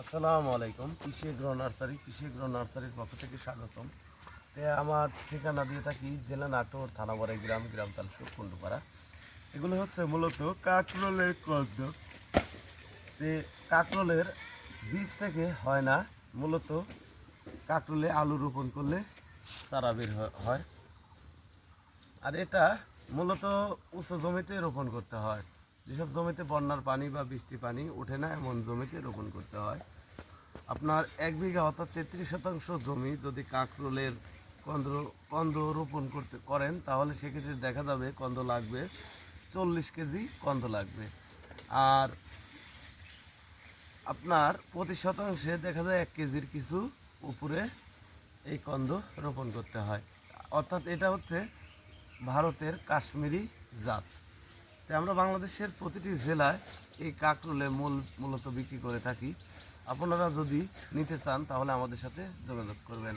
আসসালামু আলাইকুম, কৃষি এগ্রো নার্সারি, কৃষি এগ্রো নার্সারির পক্ষ থেকে স্বাগতম। তে আমার ঠিকানা দিয়ে থাকি জেলা নাটোর, থানা বড়াই গ্রাম গ্রাম তালসুর কুণ্ডুপাড়া। এগুলো হচ্ছে মূলত কাকরোলের কদ্দ। তে কাকরোলের বীজ থেকে হয় না? মূলত কাকরোলে আলু রোপণ করলে চারা বের হয়। আর এটা মূলত উঁচু জমিতে রোপণ করতে হয়। যেসব জমিতে বন্যার পানি বা বৃষ্টি পানি ওঠে না, এমন জমিতে রোপণ করতে হয়। আপনার এক বিঘা অর্থাৎ তেত্রিশ শতাংশ জমি যদি কাঁকরোলের কন্দ কন্দ রোপণ করতে, করেন, তাহলে সেক্ষেত্রে দেখা যাবে কন্দ লাগবে, চল্লিশ কেজি কন্দ লাগবে। আর আপনার প্রতি শতাংশে দেখা যায় এক কেজির কিছু উপরে এই কন্দ রোপণ করতে হয়। অর্থাৎ এটা হচ্ছে ভারতের কাশ্মীরি জাত। তাই আমরা বাংলাদেশের প্রতিটি জেলায় এই কাকরুলে মূল মূলত বিক্রি করে থাকি। আপনারা যদি নিতে চান, তাহলে আমাদের সাথে যোগাযোগ করবেন।